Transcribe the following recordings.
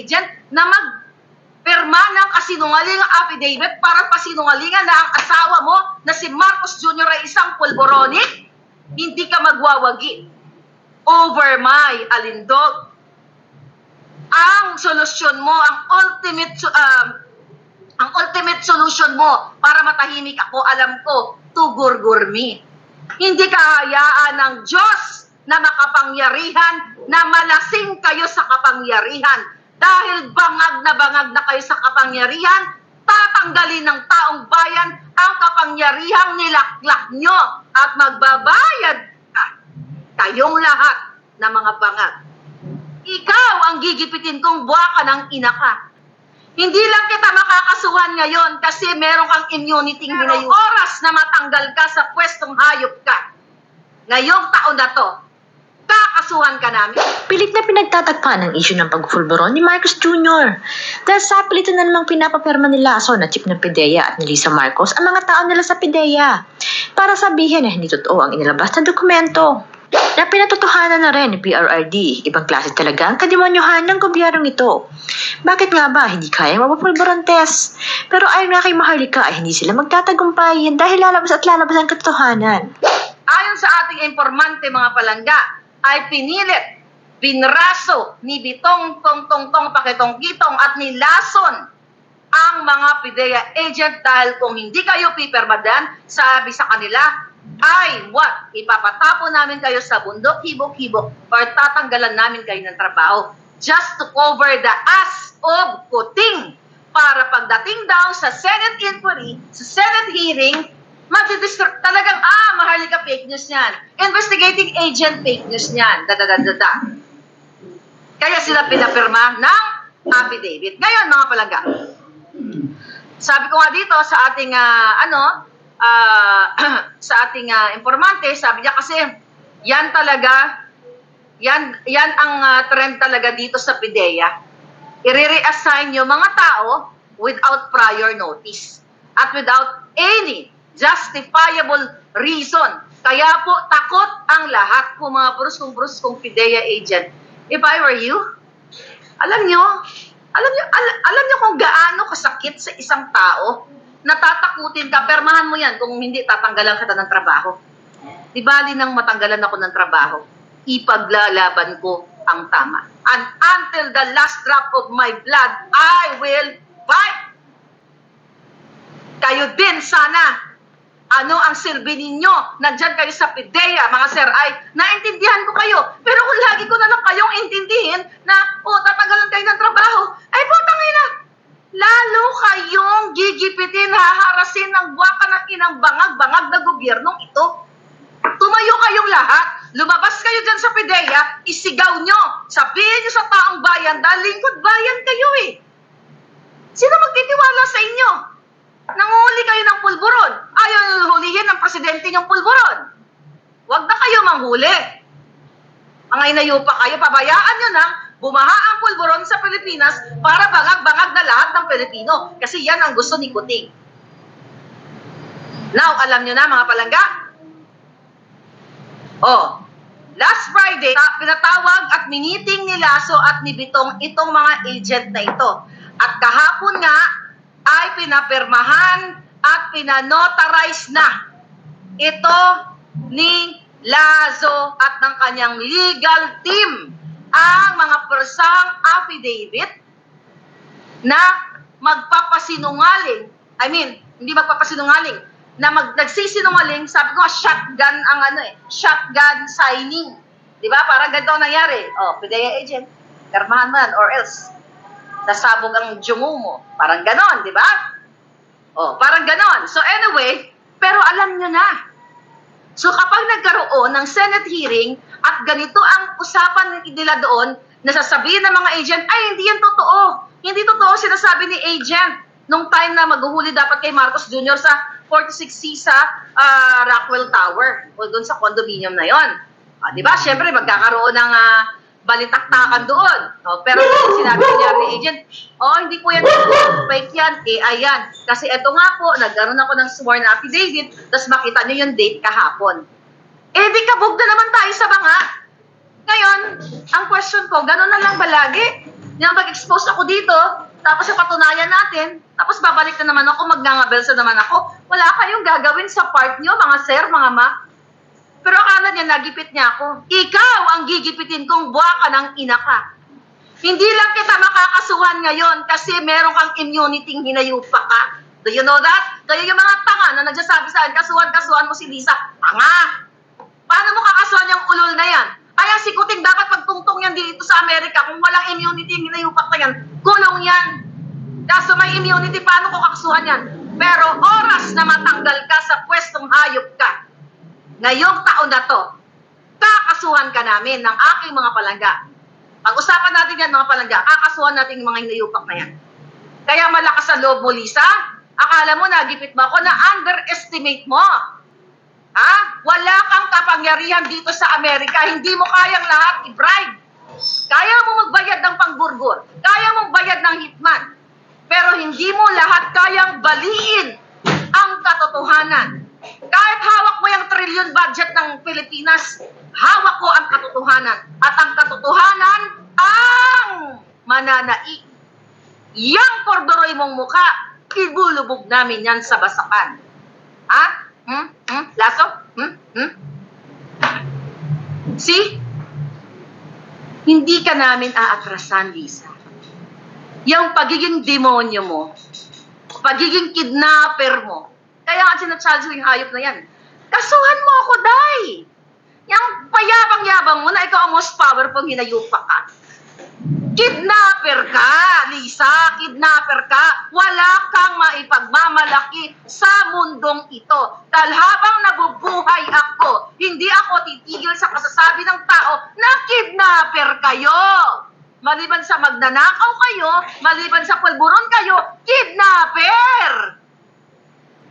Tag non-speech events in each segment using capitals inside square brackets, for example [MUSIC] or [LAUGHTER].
agent na mag pirma ng kasinungalingang affidavit para pasinungalingan na ang asawa mo na si Marcos Jr. ay isang pulboronic? Hindi ka magwawagi over my alindog. Ang solusyon mo, ang ultimate um, ang ultimate solution mo para matahimik ako, alam ko, tugurgur me. Hindi kahayaan ng Diyos na makapangyarihan na malasing kayo sa kapangyarihan. Dahil bangag na bangag na kayo sa kapangyarihan, tatanggalin ng taong bayan ang kapangyarihang nilaklak nyo at magbabayad ka. Kayong lahat na mga bangag. Ikaw ang gigipitin kong buwaka ng ina ka. Hindi lang kita makakasuhan ngayon kasi meron kang immunity Merong oras na matanggal ka sa pwestong hayop ka. Ngayong taon na to, kakasuhan ka namin. Pilit na pinagtatagpan ang issue ng pagfulburon ni Marcos Jr. Dahil sa pilitan na namang pinapapirma ni Lasso na chip ng PIDEA at ni Lisa Marcos ang mga tao nila sa PIDEA para sabihin na hindi totoo ang inilabas na dokumento. Na pinatotohanan na rin ni PRRD, ibang klase talaga ang kademonyohan ng gobyernong ito. Bakit nga ba hindi kaya mapapulburon test? Pero ayon nga kay Maharlika ay hindi sila magtatagumpay dahil lalabas at lalabas ang katotohanan. Ayon sa ating informante mga palangga, ay pinilit, binraso ni Bitong Tong Tong Tong Pakitong Kitong at ni Lason ang mga PIDEA agent dahil kung hindi kayo pipermadan, sabi sa kanila, ay what? Ipapatapo namin kayo sa bundok, hibok-hibok, or tatanggalan namin kayo ng trabaho just to cover the ass of kuting para pagdating daw sa Senate inquiry, sa Senate hearing, magdidistract talagang, ah, mahalika fake news yan. Investigating agent fake news yan. Da, da, da, da, da. Kaya sila pinapirma ng affidavit. Ngayon, mga palangga, sabi ko nga dito sa ating, ah, ano, ah, [CLEARS THROAT] sa ating ah, informante, sabi niya kasi, yan talaga, yan, yan ang ah, trend talaga dito sa PIDEA. I-reassign yung mga tao without prior notice at without any justifiable reason. Kaya po, takot ang lahat po mga bruskong-bruskong PIDEA agent. If I were you, alam nyo, alam nyo, al- alam nyo kung gaano kasakit sa isang tao, natatakutin ka, permahan mo yan kung hindi tatanggalan kita ng trabaho. Di bali nang matanggalan ako ng trabaho, ipaglalaban ko ang tama. And until the last drop of my blood, I will fight. Kayo din sana ano ang silbi ninyo? Nandyan kayo sa PIDEA, mga sir, ay naintindihan ko kayo. Pero kung lagi ko na lang kayong intindihin na, oh, tatanggalan kayo ng trabaho, ay putang ina, lalo kayong gigipitin, haharasin ng buwaka ng inang bangag-bangag na gobyernong ito. Tumayo kayong lahat, lumabas kayo dyan sa PIDEA, isigaw nyo, sabihin nyo sa taong bayan, dahil lingkod bayan kayo eh. Sino magtitiwala sa inyo? Nanguli kayo ng pulburon. Ayaw nyo hulihin ng presidente niyong pulburon. Huwag na kayo manghuli. Mga inayo pa kayo, pabayaan nyo nang bumaha ang pulburon sa Pilipinas para bangag-bangag na lahat ng Pilipino. Kasi yan ang gusto ni Kuting. Now, alam nyo na mga palangga? Oh, last Friday, ta- pinatawag at miniting ni Lasso at ni Bitong itong mga agent na ito. At kahapon nga, ay pinapirmahan at pinanotarize na ito ni Lazo at ng kanyang legal team ang mga persang affidavit na magpapasinungaling. I mean, hindi magpapasinungaling, na mag, nagsisinungaling, sabi ko, shotgun ang ano eh, shotgun signing. Di ba? Parang ganito ang nangyari. Oh, PIDEA agent, karmahan mo yan, or else nasabog ang jungo mo. Parang ganon, di ba? Oh, parang ganon. So anyway, pero alam nyo na. So kapag nagkaroon ng Senate hearing at ganito ang usapan nila doon, nasasabihin ng mga agent, ay hindi yan totoo. Hindi totoo sinasabi ni agent nung time na maghuhuli dapat kay Marcos Jr. sa 46C sa ah, Rockwell Tower o doon sa condominium na yon. Ah, di ba? Siyempre, magkakaroon ng ah, balitaktakan doon. Oh, pero sinabi niya ni agent, oh, hindi po yan fake yan, AI yan. Kasi eto nga po, nagkaroon ako ng sworn affidavit, tapos makita niyo yung date kahapon. Eh, di kabog na naman tayo sa banga. Ngayon, ang question ko, gano'n na lang ba lagi? Yung mag-expose ako dito, tapos sa patunayan natin, tapos babalik na naman ako, magnangabelsa naman ako. Wala kayong gagawin sa part nyo, mga sir, mga ma. Pero akala niya, nagipit niya ako. Ikaw ang gigipitin kong buwa ka ng ina ka. Hindi lang kita makakasuhan ngayon kasi meron kang immunity hinayupa ka. Do you know that? Kaya yung mga tanga na nagsasabi sa akin, kasuhan, kasuhan mo si Lisa. Tanga! Paano mo kakasuhan yung ulol na yan? Kaya si Kuting dapat pagtungtong yan dito sa Amerika. Kung walang immunity hinayupak na yan, kulong yan. Kaso may immunity, paano ko kakasuhan yan? Pero oras na matanggal ka sa pwestong hayop ka, ngayong taon na to, kakasuhan ka namin ng aking mga palangga. Pag-usapan natin yan mga palangga, kakasuhan natin yung mga hinayupak na yan. Kaya malakas ang loob mo, Lisa. Akala mo, nagipit mo ako na underestimate mo. Ha? Wala kang kapangyarihan dito sa Amerika. Hindi mo kayang lahat i-bribe. Kaya mo magbayad ng pangburgur. Kaya mong bayad ng hitman. Pero hindi mo lahat kayang baliin ang katotohanan. Kahit hawak mo yung trillion budget ng Pilipinas, hawak ko ang katotohanan. At ang katotohanan ang mananai. Yang kordoroy mong muka, ibulubog namin yan sa basakan. Ha? Hmm? Hmm? Laso? Hmm? Hmm? See? Hindi ka namin aatrasan, Lisa. Yung pagiging demonyo mo, pagiging kidnapper mo, kaya nga sinachallenge ko yung hayop na yan. Kasuhan mo ako, Day! Yung payabang-yabang mo na ikaw ang most powerful hinayupa ka. Kidnapper ka, Lisa. Kidnapper ka. Wala kang maipagmamalaki sa mundong ito. Dahil habang nabubuhay ako, hindi ako titigil sa kasasabi ng tao na kidnapper kayo. Maliban sa magnanakaw kayo, maliban sa pulburon kayo, kidnapper!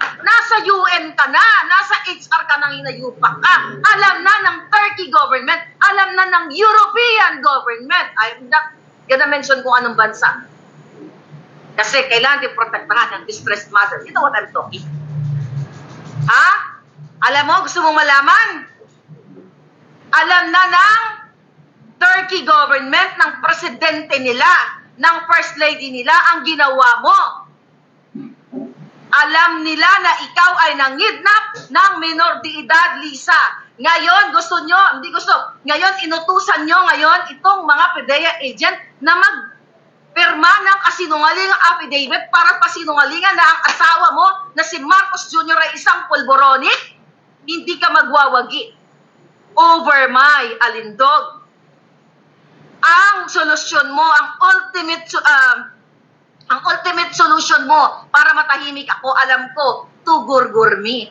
Nasa UN ka na, nasa HR ka nang inayupak ka. Alam na ng Turkey government, alam na ng European government. I'm not gonna mention kung anong bansa. Kasi kailangan din protektahan ng distressed mother. You know what I'm talking? Ha? Alam mo, gusto mong malaman? Alam na ng Turkey government, ng presidente nila, ng first lady nila, ang ginawa mo alam nila na ikaw ay nangidnap ng minor de edad, Lisa. Ngayon, gusto nyo, hindi gusto, ngayon, inutusan nyo ngayon itong mga PDEA agent na mag pirma ng kasinungalingang affidavit para pasinungalingan na ang asawa mo na si Marcos Jr. ay isang pulboroni, hindi ka magwawagi over my alindog. Ang solusyon mo, ang ultimate um, ang ultimate solution mo para matahimik ako, alam ko, tugurgurmi.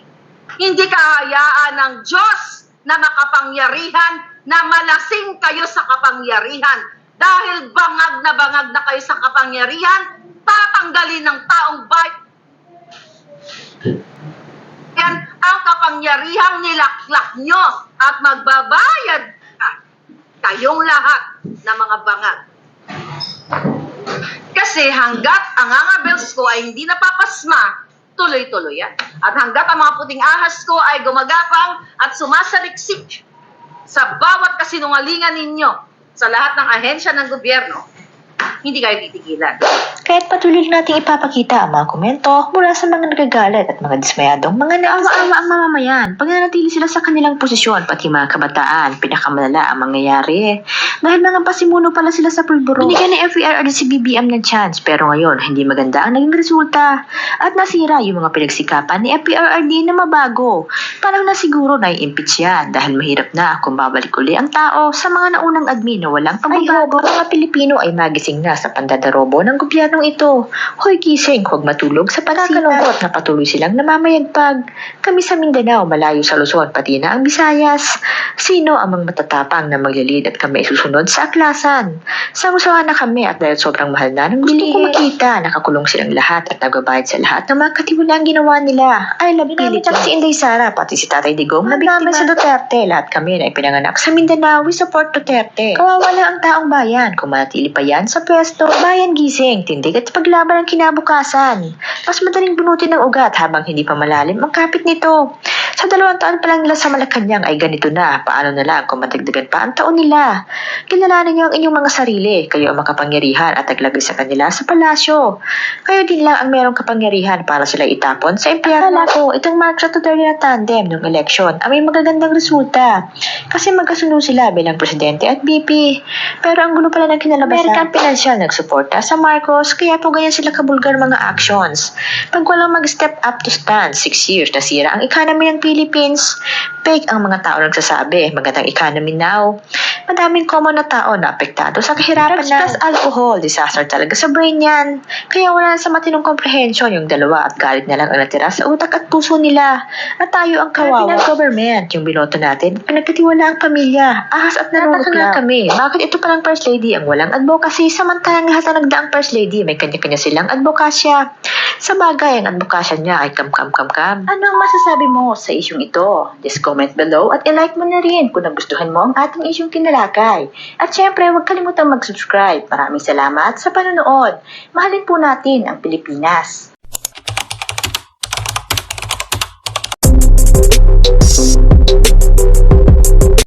Hindi kahayaan ng Diyos na makapangyarihan na malasing kayo sa kapangyarihan. Dahil bangag na bangag na kayo sa kapangyarihan, tatanggalin ng taong bayan yan ang kapangyarihang nilaklak nyo at magbabayad ka. Kayong lahat na mga bangag. Kasi hanggat ang angabels ko ay hindi napapasma, tuloy-tuloy yan. At hanggat ang mga puting ahas ko ay gumagapang at sumasaliksik sa bawat kasinungalingan ninyo sa lahat ng ahensya ng gobyerno, hindi kayo titigilan. Kaya't patuloy nating ipapakita ang mga komento mula sa mga nagagalit at mga dismayadong mga naawa-awa ang mamamayan. Pag nanatili sila sa kanilang posisyon, pati mga kabataan, pinakamalala ang mangyayari. Dahil mga pasimuno pala sila sa pulburo. Binigyan ni FER at si BBM ng chance, pero ngayon, hindi maganda ang naging resulta. At nasira yung mga pinagsikapan ni FPRRD na mabago. Parang na siguro na impeach yan dahil mahirap na kung babalik uli ang tao sa mga naunang admin na walang pagbabago. Ang mga Pilipino ay magising na sa pandadarobo ng gobyernong ito. Hoy gising, huwag matulog sa pagkakalungkot na patuloy silang namamayagpag. Kami sa Mindanao, malayo sa Luzon, pati na ang Visayas. Sino ang mga matatapang na maglilid at kami susunod sa aklasan? Sangusahan na kami at dahil sobrang mahal na ng. Gusto ko makita, nakakulong silang lahat at nagbabayad sa lahat ng mga katiwalaan ginawa nila. I love Philippines. si Inday Sara, pati si Tatay Digong na biktima. sa Duterte, lahat kami na ipinanganak sa Mindanao, we support Duterte. Kawawa na ang taong bayan kung manatili pa yan sa pwesto pwesto, bayan gising, tindig at paglaban ng kinabukasan. Mas madaling bunutin ng ugat habang hindi pa malalim ang kapit nito. Sa dalawang taon pa lang nila sa Malacanang ay ganito na. Paano na lang kung matagdagan pa ang taon nila? Kilalanin niyo ang inyong mga sarili. Kayo ang makapangyarihan at taglagay sa kanila sa palasyo. Kayo din lang ang merong kapangyarihan para sila itapon sa impyerno. Akala ko, itong Duterte na tandem ng eleksyon ay may magagandang resulta. Kasi magkasunod sila bilang presidente at VP. Pero ang gulo pala ng kinalabasan. American Financial nagsuporta sa Marcos kaya po ganyan sila kabulgar mga actions. Pag walang mag-step up to stand, six years nasira ang economy ng Philippines. Fake ang mga tao nagsasabi, magandang economy now. Madaming common na tao na apektado sa kahirapan na. Plus alcohol, disaster talaga sa brain yan. Kaya wala sa matinong comprehension yung dalawa at galit na lang ang natira sa utak at puso nila. At tayo ang kawawa. ng government, yung binoto natin, pinagkatiwala ang pamilya, ahas at nanunod lang kami. Bakit ito palang first lady ang walang advocacy samantalang kaya Samantang sa nagdaang First Lady, may kanya-kanya silang advokasya. Sa bagay, ang advokasya niya ay kam-kam-kam-kam. Ano ang masasabi mo sa isyong ito? Just comment below at ilike mo na rin kung nagustuhan mo ang ating isyong kinalakay. At syempre, huwag kalimutan mag-subscribe. Maraming salamat sa panonood. Mahalin po natin ang Pilipinas.